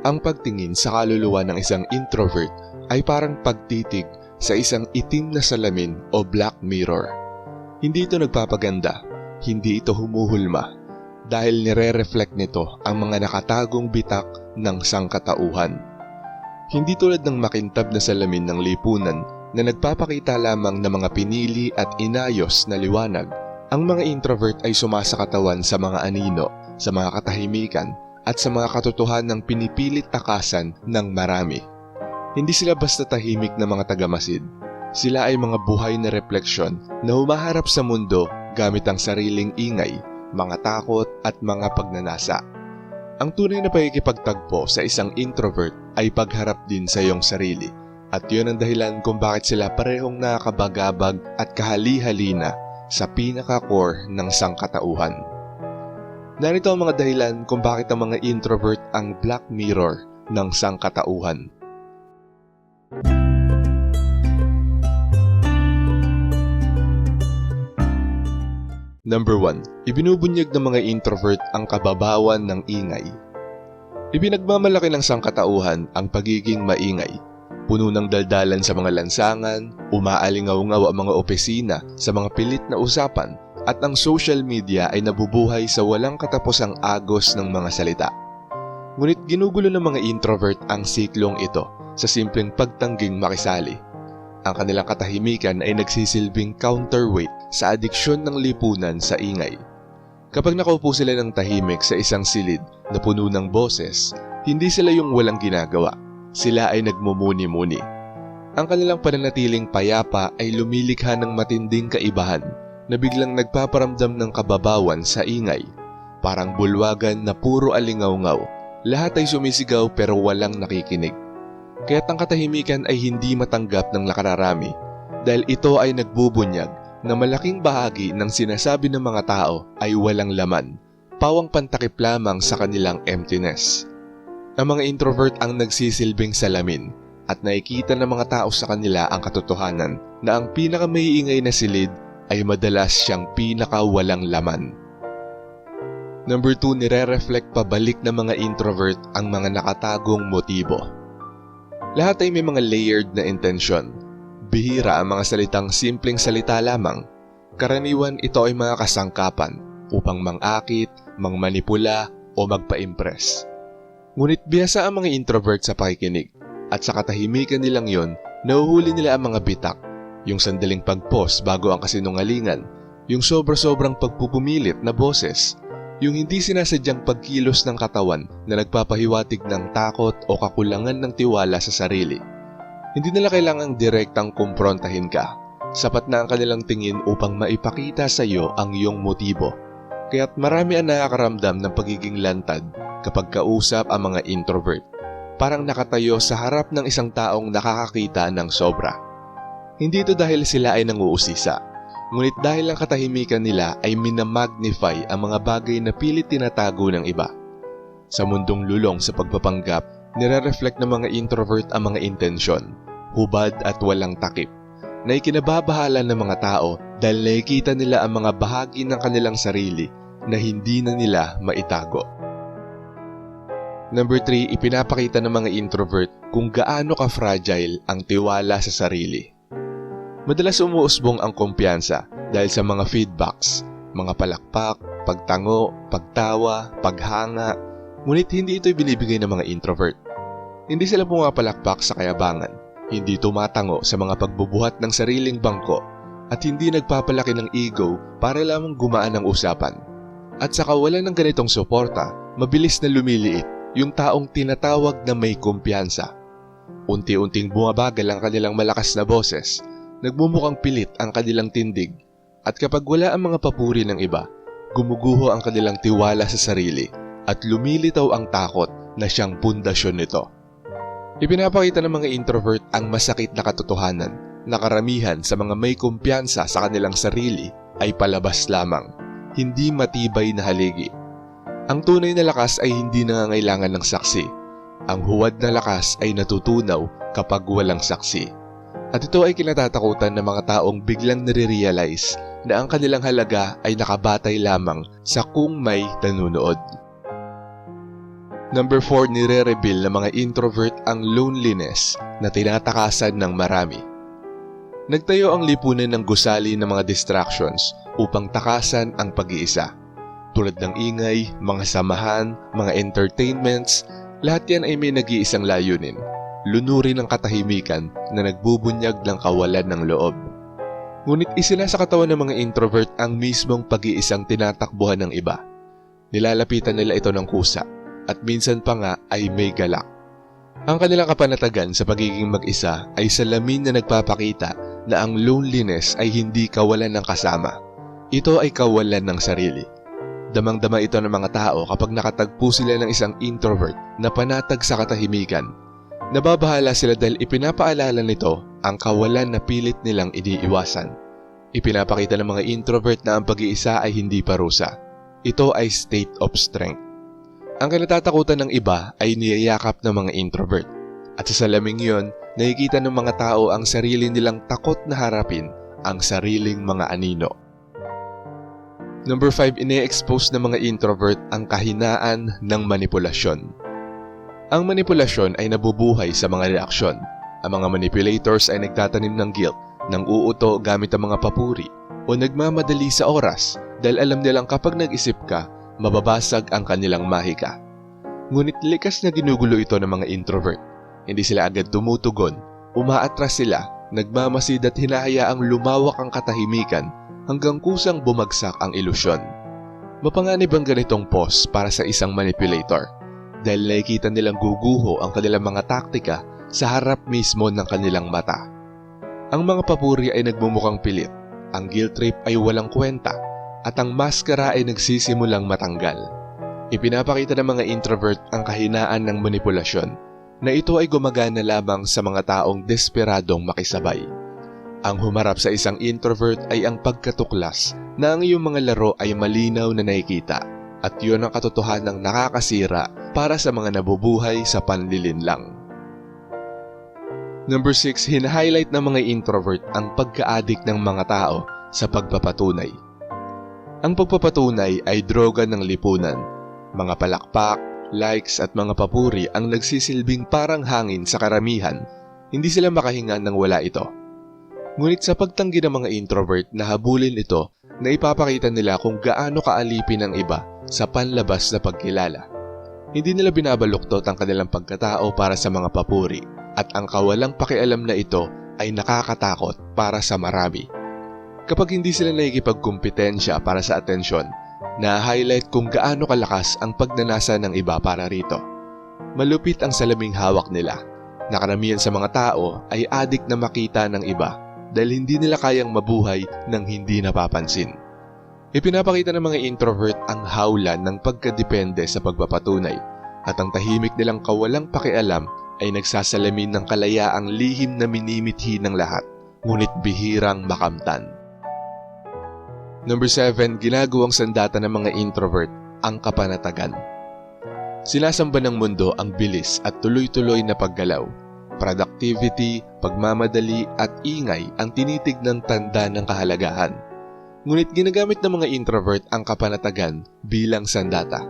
Ang pagtingin sa kaluluwa ng isang introvert ay parang pagtitig sa isang itim na salamin o black mirror. Hindi ito nagpapaganda, hindi ito humuhulma, dahil nire-reflect nito ang mga nakatagong bitak ng sangkatauhan. Hindi tulad ng makintab na salamin ng lipunan na nagpapakita lamang ng mga pinili at inayos na liwanag, ang mga introvert ay sumasakatawan sa mga anino, sa mga katahimikan, at sa mga katotohanan ng pinipilit takasan ng marami. Hindi sila basta tahimik na mga tagamasid. Sila ay mga buhay na refleksyon na humaharap sa mundo gamit ang sariling ingay, mga takot at mga pagnanasa. Ang tunay na pagkikipagtagpo sa isang introvert ay pagharap din sa iyong sarili at yun ang dahilan kung bakit sila parehong nakakabagabag at kahali-halina sa pinaka-core ng sangkatauhan. Narito ang mga dahilan kung bakit ang mga introvert ang black mirror ng sangkatauhan. Number 1. Ibinubunyag ng mga introvert ang kababawan ng ingay. Ibinagmamalaki ng sangkatauhan ang pagiging maingay. Puno ng daldalan sa mga lansangan, umaalingaw-ngaw ang mga opisina sa mga pilit na usapan at ang social media ay nabubuhay sa walang katapusang agos ng mga salita. Ngunit ginugulo ng mga introvert ang siklong ito sa simpleng pagtangging makisali. Ang kanilang katahimikan ay nagsisilbing counterweight sa adiksyon ng lipunan sa ingay. Kapag nakaupo sila ng tahimik sa isang silid na puno ng boses, hindi sila yung walang ginagawa. Sila ay nagmumuni-muni. Ang kanilang pananatiling payapa ay lumilikha ng matinding kaibahan na biglang nagpaparamdam ng kababawan sa ingay. Parang bulwagan na puro alingaw-ngaw. Lahat ay sumisigaw pero walang nakikinig. Kaya't ang katahimikan ay hindi matanggap ng nakararami dahil ito ay nagbubunyag na malaking bahagi ng sinasabi ng mga tao ay walang laman, pawang pantakip lamang sa kanilang emptiness. Ang mga introvert ang nagsisilbing salamin at nakikita ng mga tao sa kanila ang katotohanan na ang pinakamaiingay na silid ay madalas siyang pinakawalang laman. Number 2, nire-reflect pabalik ng mga introvert ang mga nakatagong motibo. Lahat ay may mga layered na intensyon. Bihira ang mga salitang simpleng salita lamang. Karaniwan ito ay mga kasangkapan upang mangakit, mangmanipula o magpa-impress. Ngunit biyasa ang mga introvert sa pakikinig at sa katahimikan nilang yon, nahuhuli nila ang mga bitak yung sandaling pag-pause bago ang kasinungalingan, yung sobra-sobrang pagpupumilit na boses, yung hindi sinasadyang pagkilos ng katawan na nagpapahiwatig ng takot o kakulangan ng tiwala sa sarili. Hindi nila kailangang direktang kumprontahin ka. Sapat na ang kanilang tingin upang maipakita sa iyo ang iyong motibo. Kaya't marami ang nakakaramdam ng pagiging lantad kapag kausap ang mga introvert. Parang nakatayo sa harap ng isang taong nakakakita ng sobra. Hindi ito dahil sila ay nanguusisa, ngunit dahil ang katahimikan nila ay minamagnify ang mga bagay na pilit tinatago ng iba. Sa mundong lulong sa pagpapanggap, nire-reflect ng mga introvert ang mga intensyon, hubad at walang takip, na ikinababahala ng mga tao dahil nakikita nila ang mga bahagi ng kanilang sarili na hindi na nila maitago. Number 3, ipinapakita ng mga introvert kung gaano ka-fragile ang tiwala sa sarili. Madalas umuusbong ang kumpiyansa dahil sa mga feedbacks, mga palakpak, pagtango, pagtawa, paghanga, ngunit hindi ito binibigay ng mga introvert. Hindi sila pumapalakpak sa kayabangan, hindi tumatango sa mga pagbubuhat ng sariling bangko, at hindi nagpapalaki ng ego para lamang gumaan ang usapan. At sa kawalan ng ganitong suporta, mabilis na lumiliit yung taong tinatawag na may kumpiyansa. Unti-unting bumabagal ang kanilang malakas na boses Nagmumukhang pilit ang kanilang tindig at kapag wala ang mga papuri ng iba, gumuguho ang kanilang tiwala sa sarili at lumilitaw ang takot na siyang pundasyon nito. Ipinapakita ng mga introvert ang masakit na katotohanan na karamihan sa mga may kumpiyansa sa kanilang sarili ay palabas lamang, hindi matibay na haligi. Ang tunay na lakas ay hindi nangangailangan ng saksi. Ang huwad na lakas ay natutunaw kapag walang saksi. At ito ay kinatatakutan ng mga taong biglang nare-realize na ang kanilang halaga ay nakabatay lamang sa kung may nanunood. Number 4, nire-reveal ng mga introvert ang loneliness na tinatakasan ng marami. Nagtayo ang lipunan ng gusali ng mga distractions upang takasan ang pag-iisa. Tulad ng ingay, mga samahan, mga entertainments, lahat yan ay may nag-iisang layunin. Lunurin ang katahimikan na nagbubunyag ng kawalan ng loob. Ngunit isina sa katawan ng mga introvert ang mismong pag-iisang tinatakbuhan ng iba. Nilalapitan nila ito ng kusa at minsan pa nga ay may galak. Ang kanilang kapanatagan sa pagiging mag-isa ay salamin na nagpapakita na ang loneliness ay hindi kawalan ng kasama. Ito ay kawalan ng sarili. Damang-dama ito ng mga tao kapag nakatagpo sila ng isang introvert na panatag sa katahimikan. Nababahala sila dahil ipinapaalala nito ang kawalan na pilit nilang iniiwasan. Ipinapakita ng mga introvert na ang pag-iisa ay hindi parusa. Ito ay state of strength. Ang kinatatakutan ng iba ay niyayakap ng mga introvert. At sa salaming yon, nakikita ng mga tao ang sarili nilang takot na harapin ang sariling mga anino. Number 5, ine-expose ng mga introvert ang kahinaan ng manipulasyon. Ang manipulasyon ay nabubuhay sa mga reaksyon. Ang mga manipulators ay nagtatanim ng guilt, ng uuto gamit ang mga papuri, o nagmamadali sa oras dahil alam nilang kapag nag-isip ka, mababasag ang kanilang mahika. Ngunit likas na ginugulo ito ng mga introvert. Hindi sila agad tumutugon, umaatras sila, nagmamasid at hinahayaang lumawak ang katahimikan hanggang kusang bumagsak ang ilusyon. Mapanganib ang ganitong pose para sa isang manipulator dahil nakikita nilang guguho ang kanilang mga taktika sa harap mismo ng kanilang mata. Ang mga papuri ay nagmumukhang pilit, ang guilt trip ay walang kwenta, at ang maskara ay nagsisimulang matanggal. Ipinapakita ng mga introvert ang kahinaan ng manipulasyon na ito ay gumagana lamang sa mga taong desperadong makisabay. Ang humarap sa isang introvert ay ang pagkatuklas na ang iyong mga laro ay malinaw na nakikita at yun ang katotohanang nakakasira para sa mga nabubuhay sa panlilin lang. Number 6, hina-highlight ng mga introvert ang pagka-addict ng mga tao sa pagpapatunay. Ang pagpapatunay ay droga ng lipunan. Mga palakpak, likes at mga papuri ang nagsisilbing parang hangin sa karamihan. Hindi sila makahinga nang wala ito. Ngunit sa pagtanggi ng mga introvert na habulin ito na ipapakita nila kung gaano kaalipin ang iba sa panlabas na pagkilala. Hindi nila binabaluktot ang kanilang pagkatao para sa mga papuri at ang kawalang pakialam na ito ay nakakatakot para sa marami. Kapag hindi sila nakikipagkumpetensya para sa atensyon, na-highlight kung gaano kalakas ang pagnanasa ng iba para rito. Malupit ang salaming hawak nila. Nakaramihan sa mga tao ay adik na makita ng iba dahil hindi nila kayang mabuhay ng hindi napapansin. Ipinapakita ng mga introvert ang hawlan ng pagkadepende sa pagpapatunay at ang tahimik nilang kawalang pakialam ay nagsasalamin ng kalayaang lihim na minimithi ng lahat, ngunit bihirang makamtan. Number 7, ginagawang sandata ng mga introvert ang kapanatagan. Sinasamba ng mundo ang bilis at tuloy-tuloy na paggalaw. Productivity, pagmamadali at ingay ang tinitig ng tanda ng kahalagahan. Ngunit ginagamit ng mga introvert ang kapanatagan bilang sandata.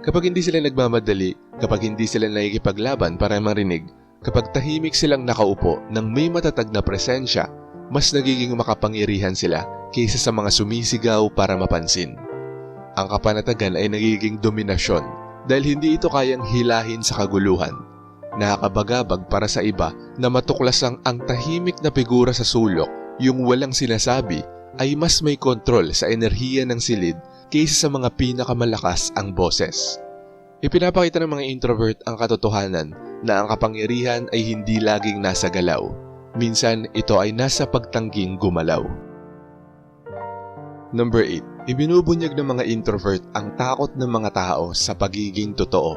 Kapag hindi sila nagmamadali, kapag hindi sila nakikipaglaban para marinig, kapag tahimik silang nakaupo ng may matatag na presensya, mas nagiging makapangyarihan sila kaysa sa mga sumisigaw para mapansin. Ang kapanatagan ay nagiging dominasyon dahil hindi ito kayang hilahin sa kaguluhan. Nakakabagabag para sa iba na matuklasang ang tahimik na figura sa sulok, yung walang sinasabi, ay mas may kontrol sa enerhiya ng silid kaysa sa mga pinakamalakas ang boses. Ipinapakita ng mga introvert ang katotohanan na ang kapangyarihan ay hindi laging nasa galaw. Minsan ito ay nasa pagtangging gumalaw. Number 8. Ibinubunyag ng mga introvert ang takot ng mga tao sa pagiging totoo.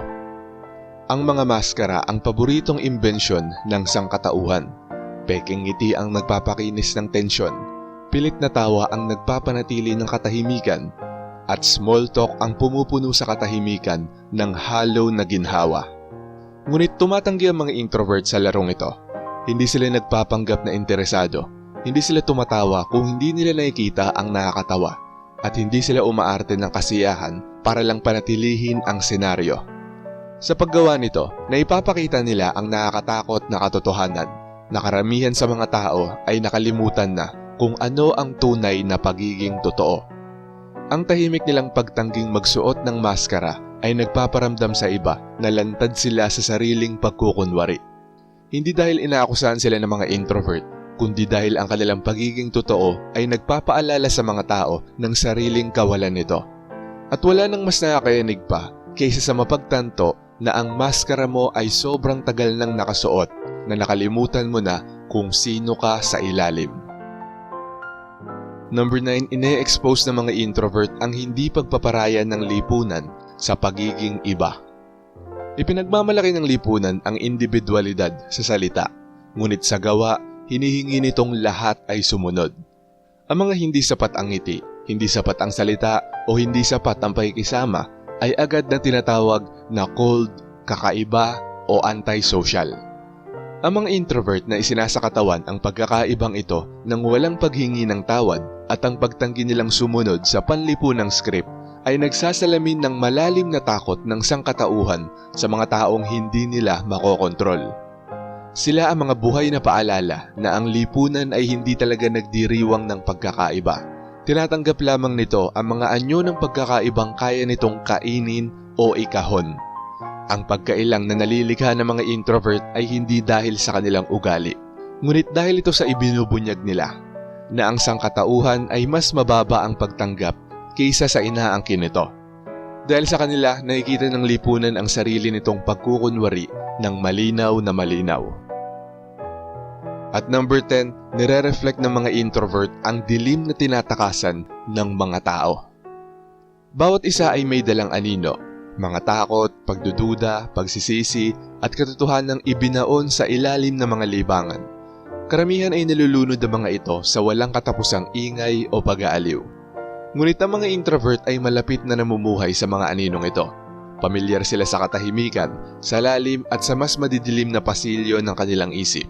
Ang mga maskara ang paboritong imbensyon ng sangkatauhan. Peking ngiti ang nagpapakinis ng tensyon. Pilit na tawa ang nagpapanatili ng katahimikan. At small talk ang pumupuno sa katahimikan ng hollow na ginhawa. Ngunit tumatanggi ang mga introvert sa larong ito. Hindi sila nagpapanggap na interesado. Hindi sila tumatawa kung hindi nila nakikita ang nakakatawa. At hindi sila umaarte ng kasiyahan para lang panatilihin ang senaryo. Sa paggawa nito, naipapakita nila ang nakakatakot na katotohanan na karamihan sa mga tao ay nakalimutan na kung ano ang tunay na pagiging totoo. Ang tahimik nilang pagtangging magsuot ng maskara ay nagpaparamdam sa iba na lantad sila sa sariling pagkukunwari. Hindi dahil inaakusahan sila ng mga introvert, kundi dahil ang kanilang pagiging totoo ay nagpapaalala sa mga tao ng sariling kawalan nito. At wala nang mas nakakayanig pa kaysa sa mapagtanto na ang maskara mo ay sobrang tagal nang nakasuot na nakalimutan mo na kung sino ka sa ilalim. Number 9, ine-expose ng mga introvert ang hindi pagpaparaya ng lipunan sa pagiging iba. Ipinagmamalaki ng lipunan ang individualidad sa salita, ngunit sa gawa, hinihingi nitong lahat ay sumunod. Ang mga hindi sapat ang ngiti, hindi sapat ang salita o hindi sapat ang pakikisama ay agad na tinatawag na cold, kakaiba o antisocial. Ang mga introvert na isinasakatawan ang pagkakaibang ito nang walang paghingi ng tawad at ang pagtanggi nilang sumunod sa panlipunang script ay nagsasalamin ng malalim na takot ng sangkatauhan sa mga taong hindi nila makokontrol. Sila ang mga buhay na paalala na ang lipunan ay hindi talaga nagdiriwang ng pagkakaiba. Tinatanggap lamang nito ang mga anyo ng pagkakaibang kaya nitong kainin o ikahon. Ang pagkailang na nalilikha ng mga introvert ay hindi dahil sa kanilang ugali, ngunit dahil ito sa ibinubunyag nila, na ang sangkatauhan ay mas mababa ang pagtanggap kaysa sa inaangkin nito. Dahil sa kanila, nakikita ng lipunan ang sarili nitong pagkukunwari ng malinaw na malinaw. At number 10, nire-reflect ng mga introvert ang dilim na tinatakasan ng mga tao. Bawat isa ay may dalang anino, mga takot, pagdududa, pagsisisi, at katotohanang ibinaon sa ilalim ng mga libangan. Karamihan ay nalulunod ang mga ito sa walang katapusang ingay o pag-aaliw. Ngunit ang mga introvert ay malapit na namumuhay sa mga aninong ito. Pamilyar sila sa katahimikan, sa lalim at sa mas madidilim na pasilyo ng kanilang isip.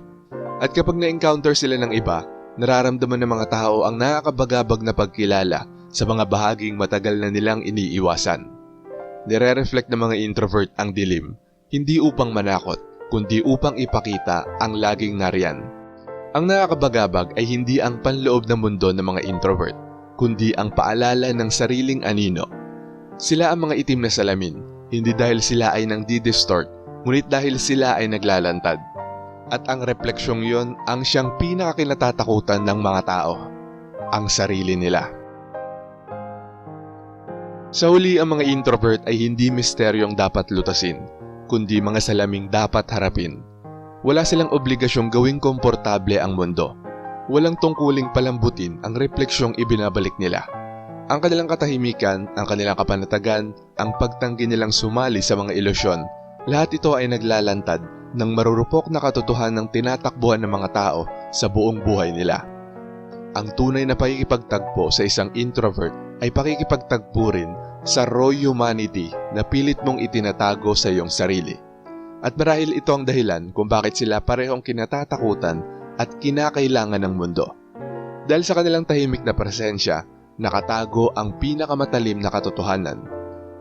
At kapag na-encounter sila ng iba, nararamdaman ng mga tao ang nakakabagabag na pagkilala sa mga bahaging matagal na nilang iniiwasan. Nire-reflect ng mga introvert ang dilim, hindi upang manakot, kundi upang ipakita ang laging nariyan. Ang nakakabagabag ay hindi ang panloob ng mundo ng mga introvert, kundi ang paalala ng sariling anino. Sila ang mga itim na salamin, hindi dahil sila ay nang distort ngunit dahil sila ay naglalantad. At ang refleksyong yon ang siyang pinakakinatatakutan ng mga tao, ang sarili nila. Sa huli ang mga introvert ay hindi misteryong dapat lutasin, kundi mga salaming dapat harapin. Wala silang obligasyong gawing komportable ang mundo. Walang tungkuling palambutin ang refleksyong ibinabalik nila. Ang kanilang katahimikan, ang kanilang kapanatagan, ang pagtanggi nilang sumali sa mga ilusyon, lahat ito ay naglalantad ng marurupok na katotohanan ng tinatakbuhan ng mga tao sa buong buhay nila. Ang tunay na pakikipagtagpo sa isang introvert ay pakikipagtagpo rin sa raw humanity na pilit mong itinatago sa iyong sarili. At marahil ito ang dahilan kung bakit sila parehong kinatatakutan at kinakailangan ng mundo. Dahil sa kanilang tahimik na presensya, nakatago ang pinakamatalim na katotohanan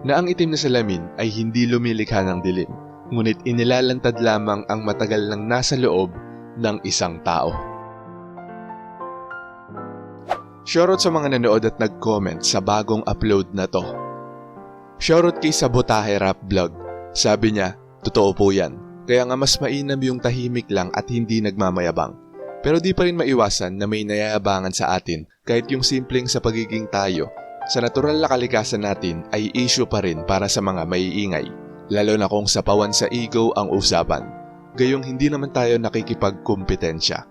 na ang itim na salamin ay hindi lumilikha ng dilim, ngunit inilalantad lamang ang matagal nang nasa loob ng isang tao. Shoutout sa mga nanood at nag-comment sa bagong upload na to. Shoutout kay Sabotahe Rap Vlog. Sabi niya, totoo po yan. Kaya nga mas mainam yung tahimik lang at hindi nagmamayabang. Pero di pa rin maiwasan na may nayayabangan sa atin kahit yung simpleng sa pagiging tayo. Sa natural na kalikasan natin ay issue pa rin para sa mga maiingay. Lalo na kung sapawan sa ego ang usapan. Gayong hindi naman tayo nakikipagkompetensya.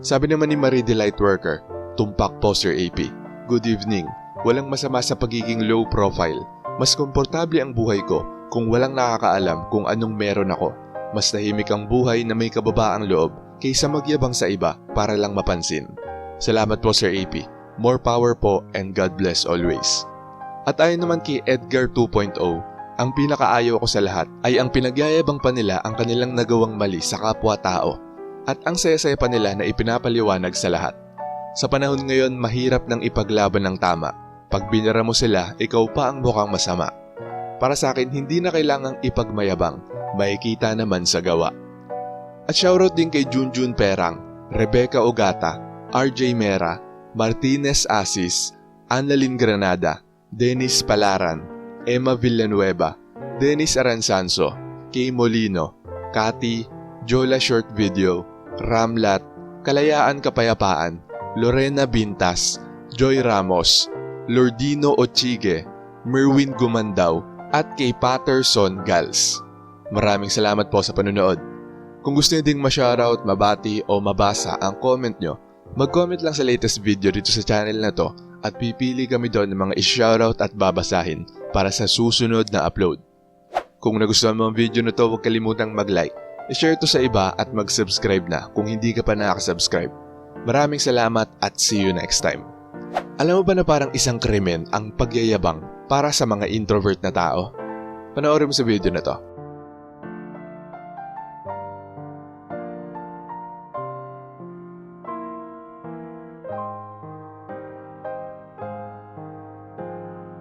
Sabi naman ni Marie Delight Worker, Tumpak Poster AP, Good evening. Walang masama sa pagiging low profile. Mas komportable ang buhay ko kung walang nakakaalam kung anong meron ako. Mas tahimik ang buhay na may kababaang loob kaysa magyabang sa iba para lang mapansin. Salamat po Sir AP. More power po and God bless always. At ayon naman kay Edgar 2.0, ang pinakaayaw ko sa lahat ay ang pinagyayabang pa nila ang kanilang nagawang mali sa kapwa-tao at ang saya-saya pa nila na ipinapaliwanag sa lahat. Sa panahon ngayon, mahirap nang ipaglaban ng tama. Pag binara mo sila, ikaw pa ang mukhang masama. Para sa akin, hindi na kailangang ipagmayabang, makikita naman sa gawa. At shoutout din kay Junjun Perang, Rebecca Ogata, RJ Mera, Martinez Asis, Annalyn Granada, Dennis Palaran, Emma Villanueva, Dennis Aransanso, Kay Molino, Kati, Jola Short Video, Ramlat, Kalayaan Kapayapaan, Lorena Bintas, Joy Ramos, Lordino Ochige, Merwin Gumandaw, at kay Patterson Gals. Maraming salamat po sa panonood. Kung gusto niyo ding ma-shoutout, mabati o mabasa ang comment nyo, mag-comment lang sa latest video dito sa channel na to at pipili kami doon ng mga i-shoutout at babasahin para sa susunod na upload. Kung nagustuhan mo ang video na to, huwag kalimutang mag-like, i-share to sa iba at mag-subscribe na kung hindi ka pa nakasubscribe. Maraming salamat at see you next time. Alam mo ba na parang isang krimen ang pagyayabang para sa mga introvert na tao? Panoorin mo sa video na to.